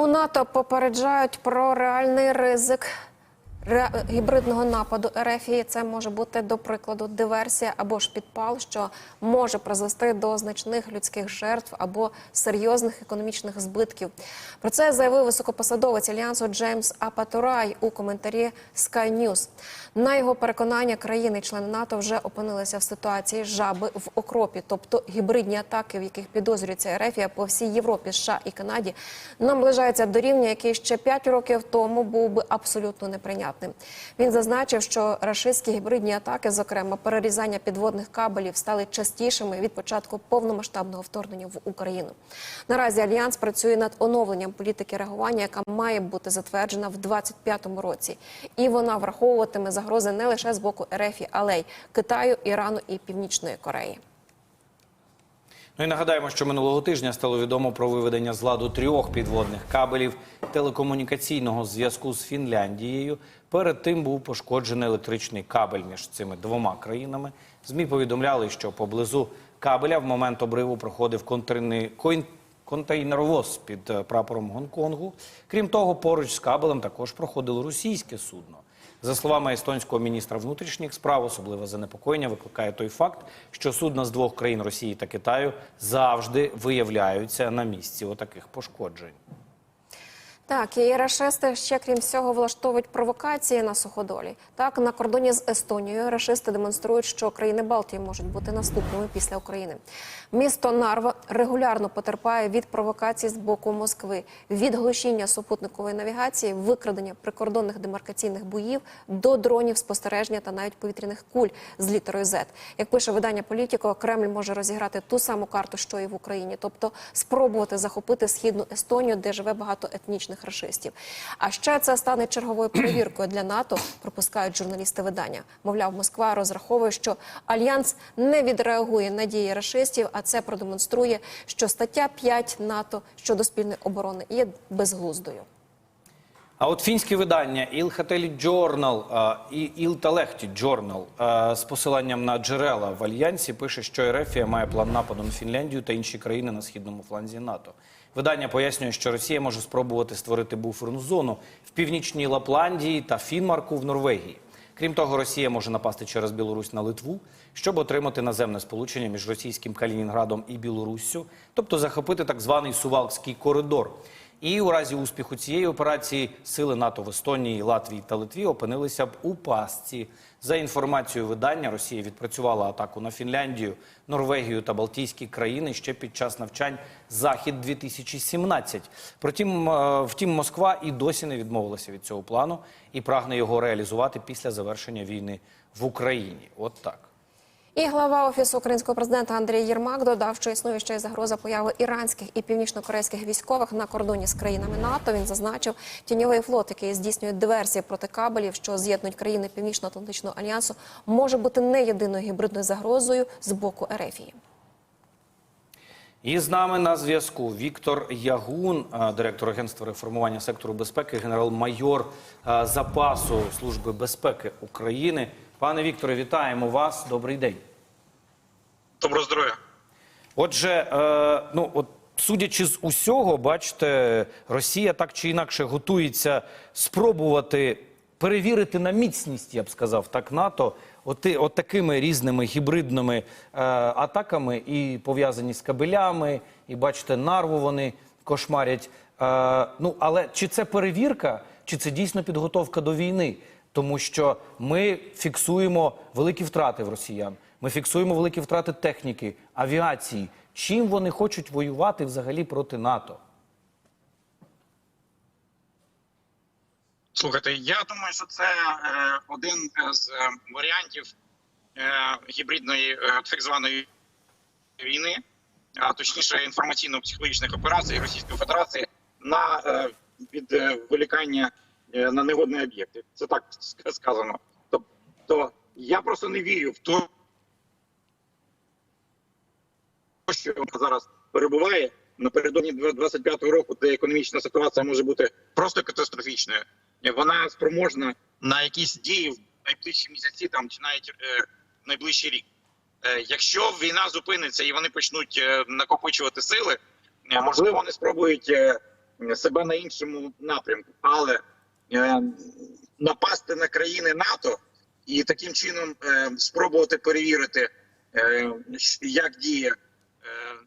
У НАТО попереджають про реальний ризик гібридного нападу РФ. І Це може бути до прикладу диверсія або ж підпал, що може призвести до значних людських жертв або серйозних економічних збитків. Про це заявив високопосадовець альянсу Джеймс Апатурай у коментарі Sky News. На його переконання, країни-члени НАТО вже опинилися в ситуації жаби в окропі, тобто гібридні атаки, в яких підозрюється РФ по всій Європі, США і Канаді, наближаються до рівня, який ще 5 років тому був би абсолютно неприйнятним. Він зазначив, що рашистські гібридні атаки, зокрема перерізання підводних кабелів, стали частішими від початку повномасштабного вторгнення в Україну. Наразі альянс працює над оновленням політики реагування, яка має бути затверджена в 2025 році, і вона враховуватиме загрози не лише з боку РФ, але й Китаю, Ірану і Північної Кореї. Ну і нагадаємо, що минулого тижня стало відомо про виведення з ладу трьох підводних кабелів телекомунікаційного зв'язку з Фінляндією. Перед тим був пошкоджений електричний кабель між цими двома країнами. Змі повідомляли, що поблизу кабеля в момент обриву проходив контрни- кон- контейнеровоз під е, прапором Гонконгу. Крім того, поруч з кабелем також проходило російське судно. За словами естонського міністра внутрішніх справ, особливе занепокоєння викликає той факт, що судна з двох країн Росії та Китаю завжди виявляються на місці отаких пошкоджень. Так, і рашисти ще крім всього влаштовують провокації на суходолі. Так, на кордоні з Естонією рашисти демонструють, що країни Балтії можуть бути наступними після України. Місто Нарва регулярно потерпає від провокацій з боку Москви, від глушіння супутникової навігації, викрадення прикордонних демаркаційних боїв до дронів спостереження та навіть повітряних куль з літерою Z. Як пише видання Політіко, Кремль може розіграти ту саму карту, що і в Україні, тобто спробувати захопити східну Естонію, де живе багато етнічних рашистів. А ще це стане черговою перевіркою для НАТО. Пропускають журналісти видання. Мовляв, Москва розраховує, що альянс не відреагує на дії рашистів, а це продемонструє, що стаття 5 НАТО щодо спільної оборони є безглуздою. А от фінське видання Ілхателі Джорнал і Ілталехті Джорнал з посиланням на джерела в альянсі пише, що Ерефія має план нападу на Фінляндію та інші країни на східному фланзі НАТО. Видання пояснює, що Росія може спробувати створити буферну зону в північній Лапландії та Фінмарку в Норвегії. Крім того, Росія може напасти через Білорусь на Литву, щоб отримати наземне сполучення між російським Калінінградом і Білоруссю, тобто захопити так званий Сувалкський коридор. І у разі успіху цієї операції сили НАТО в Естонії, Латвії та Литві опинилися б у пастці. За інформацією видання, Росія відпрацювала атаку на Фінляндію, Норвегію та Балтійські країни ще під час навчань Захід 2017 Втім, е, втім, Москва і досі не відмовилася від цього плану і прагне його реалізувати після завершення війни в Україні. От так. І глава офісу українського президента Андрій Єрмак додав, що існує ще й загроза появи іранських і північно-корейських військових на кордоні з країнами НАТО. Він зазначив, тіньовий флот, який здійснює диверсії проти кабелів, що з'єднують країни Північно-Атлантичного альянсу, може бути не єдиною гібридною загрозою з боку Ерефії. І з нами на зв'язку Віктор Ягун, е, директор агентства реформування сектору безпеки, генерал-майор е, запасу Служби безпеки України. Пане Вікторе, вітаємо вас. Добрий день. Доброго здоров'я. Отже, е, ну от судячи з усього, бачите, Росія так чи інакше готується спробувати перевірити на міцність, я б сказав, так НАТО, от, от такими різними гібридними е, атаками, і пов'язані з кабелями, і бачите, нарву вони кошмарять. Е, ну але чи це перевірка, чи це дійсно підготовка до війни? Тому що ми фіксуємо великі втрати в росіян. Ми фіксуємо великі втрати техніки, авіації. Чим вони хочуть воювати взагалі проти НАТО? Слухайте, я думаю, що це е, один з е, варіантів е, гібридної так званої війни, а точніше інформаційно-психологічних операцій Російської Федерації на е, відволікання на негодні об'єкти. Це так сказано. Тобто я просто не вірю в те, що зараз перебуває напередодні 25-го року, де економічна ситуація може бути просто катастрофічною. Вона спроможна на якісь дії в найближчі місяці, там чи навіть е, найближчий рік. Е, якщо війна зупиниться і вони почнуть е, накопичувати сили, е, можливо, вони спробують е, себе на іншому напрямку, але е, напасти на країни НАТО і таким чином е, спробувати перевірити, е, як діє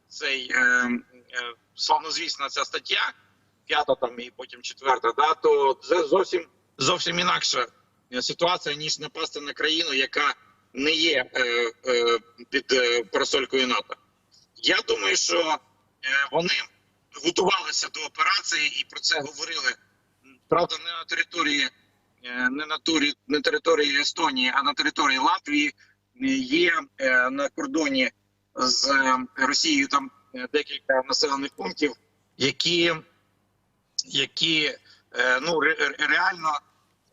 цей е, е, славнозвісна ця стаття, п'ята там і потім четверта, да, то це зовсім зовсім інакша е, ситуація, ніж напасти на країну, яка не є е, е, під е, парасолькою НАТО. Я думаю, що е, вони готувалися до операції і про це говорили. Правда, не на території, е, не на турі, не території Естонії, а на території Латвії Е, є е, на кордоні з е, Росією там е, декілька населених пунктів, які, які е, ну ре- ре- реально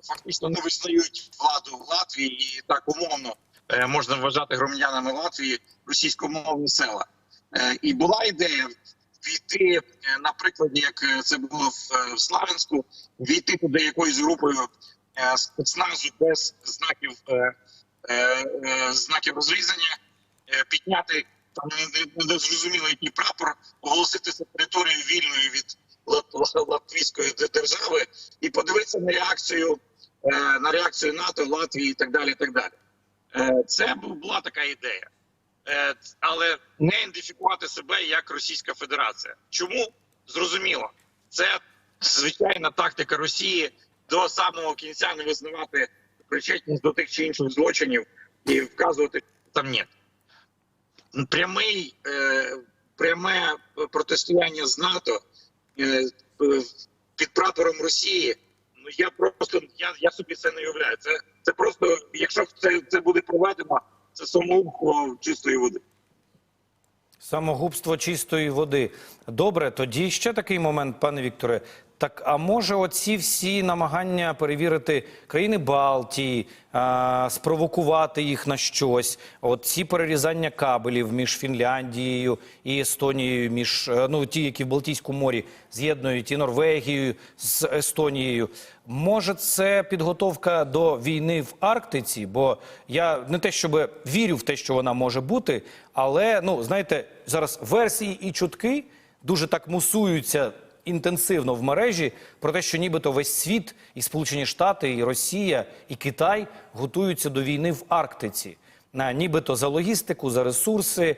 фактично не визнають владу Латвії і так умовно можна вважати громадянами Латвії російськомовні села. І була ідея війти, на прикладі, як це було в, Славянську, війти туди якоюсь групою спецназу без знаків знаків розрізання, підняти там не, не, не зрозуміло який прапор, оголосити це територію вільною від Лат- Лат- латвійської держави і подивитися на реакцію е, на реакцію НАТО, Латвії і так далі. І так далі. Е, Це була така ідея. Е, але не ідентифікувати себе як Російська Федерація. Чому зрозуміло? Це звичайна тактика Росії до самого кінця не визнавати причетність до тих чи інших злочинів і вказувати, що там ні. Прямий, е, пряме протистояння з НАТО е, під прапором Росії. Ну я просто я, я собі це не уявляю. Це, це просто, якщо це, це буде проведено, це самоубство чистої води. Самогубство чистої води. Добре, тоді ще такий момент, пане Вікторе. Так, а може, оці всі намагання перевірити країни Балтії, а, спровокувати їх на щось, от ці перерізання кабелів між Фінляндією і Естонією, між е, ну ті, які в Балтійському морі з'єднують і Норвегією з Естонією. Може, це підготовка до війни в Арктиці? Бо я не те, щоб вірю в те, що вона може бути, але ну знаєте, зараз версії і чутки дуже так мусуються інтенсивно в мережі про те, що нібито весь світ, і Сполучені Штати, і Росія, і Китай готуються до війни в Арктиці. Нібито за логістику, за ресурси.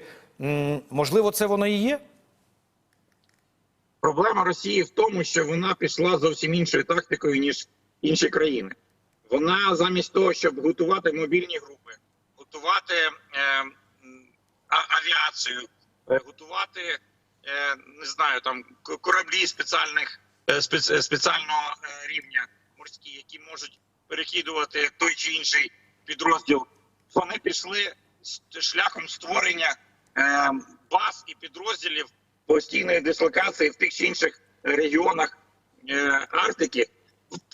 Можливо, це воно і є? Проблема Росії в тому, що вона пішла зовсім іншою тактикою ніж інші країни. Вона замість того, щоб готувати мобільні групи, готувати е, авіацію, е, готувати не знаю там кораблі спеціальних е, спец- е, спеціального е, рівня морські, які можуть перекидувати той чи інший підрозділ. Вони пішли шляхом створення е, баз і підрозділів постійної дислокації в тих чи інших регіонах е, Арктики,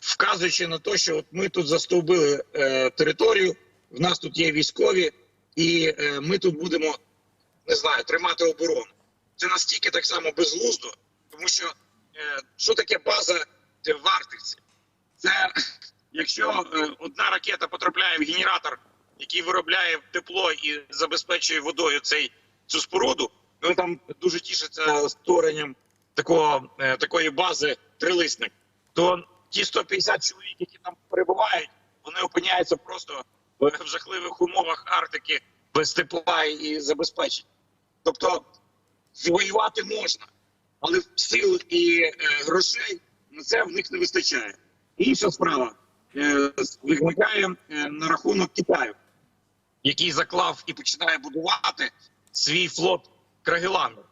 вказуючи на те, що от ми тут застовбили е, територію, в нас тут є військові, і е, ми тут будемо не знаю, тримати оборону. Це настільки так само безглуздо, тому що е, що таке база в? Це якщо е, одна ракета потрапляє в генератор, який виробляє тепло і забезпечує водою цей цю споруду, вони там дуже тішаться створенням такого е, такої бази трилисник, то ті 150 чоловік, які там перебувають, вони опиняються просто в жахливих умовах Арктики без тепла і забезпечення. Тобто воювати можна, але сил і е, грошей на це в них не вистачає. Інша справа е, виникає е, на рахунок Китаю, який заклав і починає будувати свій флот Крагелану.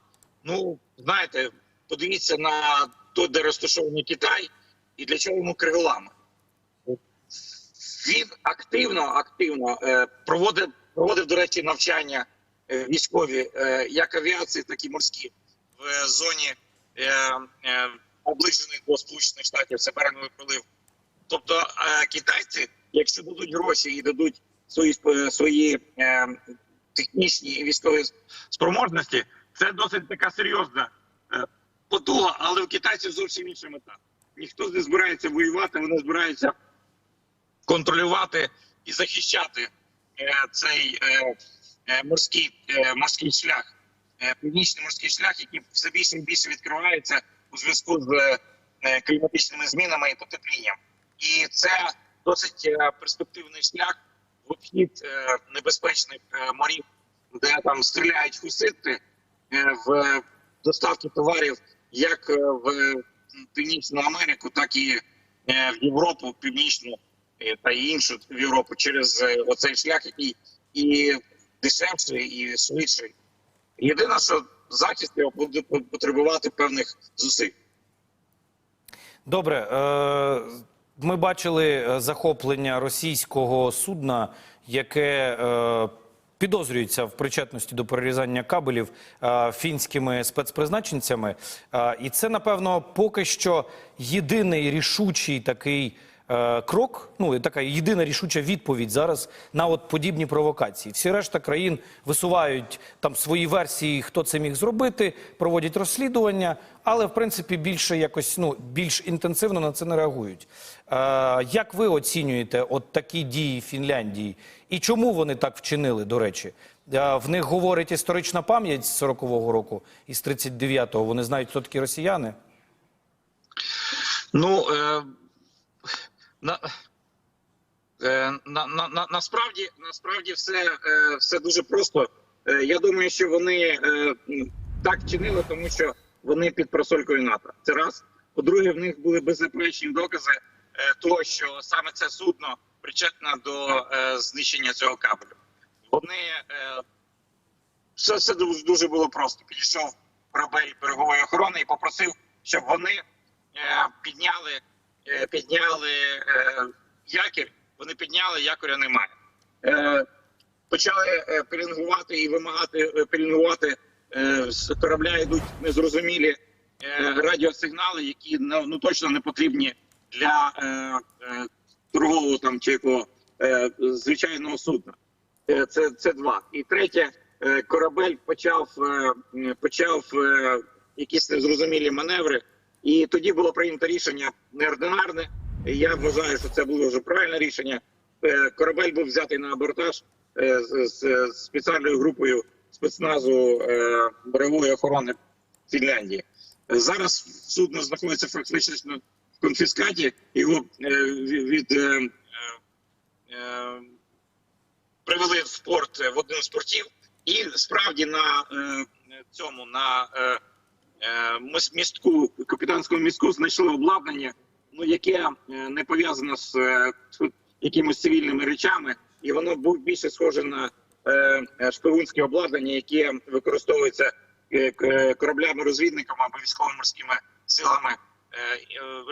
Ну, знаєте, подивіться на то, де розташований Китай, і для чого йому Крагелана. Він активно, активно е, проводив, проводив, до речі, навчання військові, е, як авіації, так і морські в е, зоні е, е, до Сполучених Штатів. Це береговий пролив. Тобто е, китайці, якщо дадуть гроші і дадуть свої свої е, технічні військові спроможності, це досить така серйозна е, потуга, але у китайців зовсім інша мета. Ніхто не збирається воювати, вони збираються контролювати і захищати е, цей е, е, морський, е, морський шлях, е, північний морський шлях, який все більше і більше відкривається у зв'язку з е, кліматичними змінами і потеплінням. І це досить е, перспективний шлях в обхід е, небезпечних е, морів, де там стріляють хусити е, в доставки товарів як е, в Північну Америку, так і е, в Європу, Північну е, та іншу в Європу через е, оцей шлях, який і дешевший, і швидший. Єдине, що захист його буде потребувати певних зусиль. Добре, е, ми бачили е, захоплення російського судна, яке е, підозрюється в причетності до перерізання кабелів е, фінськими спецпризначенцями. Е, і це, напевно, поки що єдиний рішучий такий. Е, Крок, ну і така єдина рішуча відповідь зараз на от подібні провокації. Всі решта країн висувають там свої версії, хто це міг зробити, проводять розслідування, але в принципі більше якось ну більш інтенсивно на це не реагують. Е, як ви оцінюєте от такі дії Фінляндії і чому вони так вчинили? До речі, Е, в них говорить історична пам'ять з 40-го року і з 39-го. Вони знають, хто такі росіяни. Ну е, на, е, на, на, на, насправді, насправді все, е, все дуже просто. Е, я думаю, що вони так чинили, тому що вони під просолькою НАТО. Це раз. По-друге, в них були беззаперечні докази того, що саме це судно причетне до знищення цього кабелю. Вони все, все дуже, було просто. Підійшов корабель берегової охорони і попросив, щоб вони підняли, підняли е, якір. Вони підняли, якоря немає. Е, почали е, пелінгувати і вимагати е, пелінгувати е, з корабля йдуть незрозумілі е, радіосигнали, які ну, точно не потрібні для е, е, торгового там чи якого е, звичайного судна. Е, Це, це два. І третє, е, корабель почав, е, почав е, якісь незрозумілі маневри, і тоді було прийнято рішення неординарне. Я вважаю, що це було вже правильне рішення. Е, Корабель був взятий на абортаж е, з, спеціальною групою спецназу е, берегової охорони Фінляндії. Зараз судно знаходиться фактично в конфіскаті. Його від, привели в порт в один з портів, і справді на цьому на містку капітанському містку знайшли обладнання, ну яке е, не пов'язано з е, якимось цивільними речами, і воно був більше схоже на е, шпигунське обладнання, яке використовується е, кораблями-розвідниками або військово-морськими силами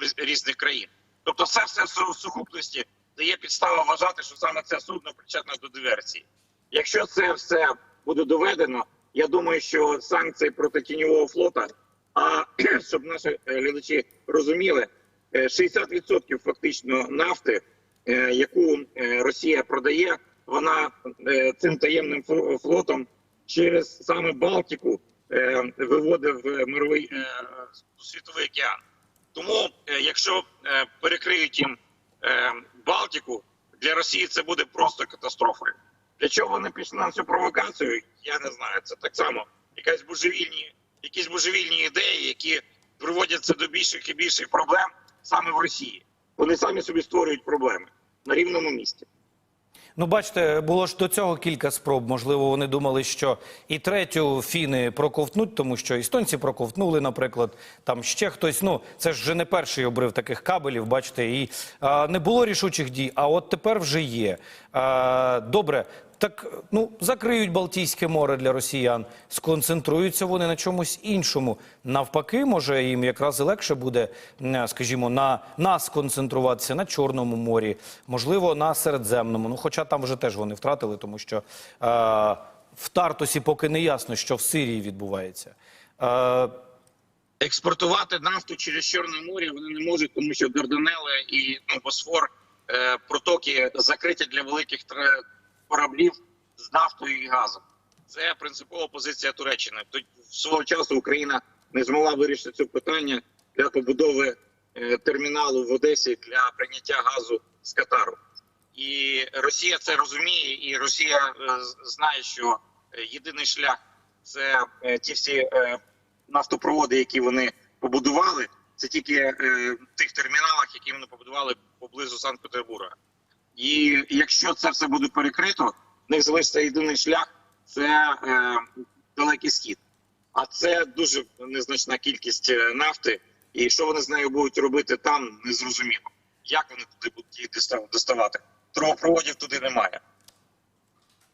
різ- різних країн. Тобто, це все в су- сукупності дає підставу вважати, що саме це судно причетне до диверсії. Якщо це все буде доведено, я думаю, що санкції проти тіньового флота, а щоб наші е, глядачі розуміли, е, 60% фактично нафти, е, яку е, Росія продає, вона е, цим таємним фло- флотом через саме Балтику е, виводить в мировий е, світовий океан. Тому, е, якщо е, перекриють їм е, Балтику, для Росії це буде просто катастрофою. Для чого вони пішли на цю провокацію? Я не знаю. Це так само якась божевільні, якісь божевільні ідеї, які приводяться до більших і більших проблем саме в Росії. Вони самі собі створюють проблеми на рівному місці. Ну, бачите, було ж до цього кілька спроб. Можливо, вони думали, що і третю фіни проковтнуть, тому що естонці проковтнули, наприклад, там ще хтось. Ну, це ж вже не перший обрив таких кабелів, бачите, і а, не було рішучих дій, а от тепер вже є. А, добре. Так ну закриють Балтійське море для росіян, сконцентруються вони на чомусь іншому. Навпаки, може їм якраз і легше буде, скажімо, на нас концентруватися на Чорному морі, можливо, на Середземному. Ну, хоча там вже теж вони втратили, тому що е, в Тартусі поки не ясно, що в Сирії відбувається. Е, експортувати нафту через Чорне море вони не можуть, тому що Дарданели і ну, Босфор е, протоки закриті для великих тре- кораблів з нафтою і газом. Це принципова позиція Туреччини. Тут свого часу Україна не змогла вирішити це питання для побудови е, терміналу в Одесі для прийняття газу з Катару. І Росія це розуміє, і Росія е, знає, що е, єдиний шлях це ті всі нафтопроводи, які вони побудували, це тільки в тих терміналах, які вони побудували поблизу Санкт-Петербурга. І якщо це все буде перекрито, в них залишиться єдиний шлях це е, далекий схід. А це дуже незначна кількість е, нафти. І що вони з нею будуть робити там, незрозуміло. Як вони туди будуть її доставати? Трубопроводів туди немає.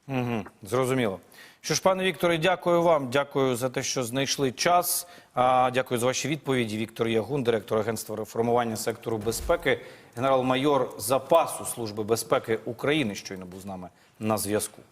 Угу, зрозуміло. Що ж, пане Вікторе, дякую вам. Дякую за те, що знайшли час. А, дякую за ваші відповіді. Віктор Ягун, директор агентства реформування сектору безпеки, генерал-майор запасу Служби безпеки України, щойно був з нами на зв'язку.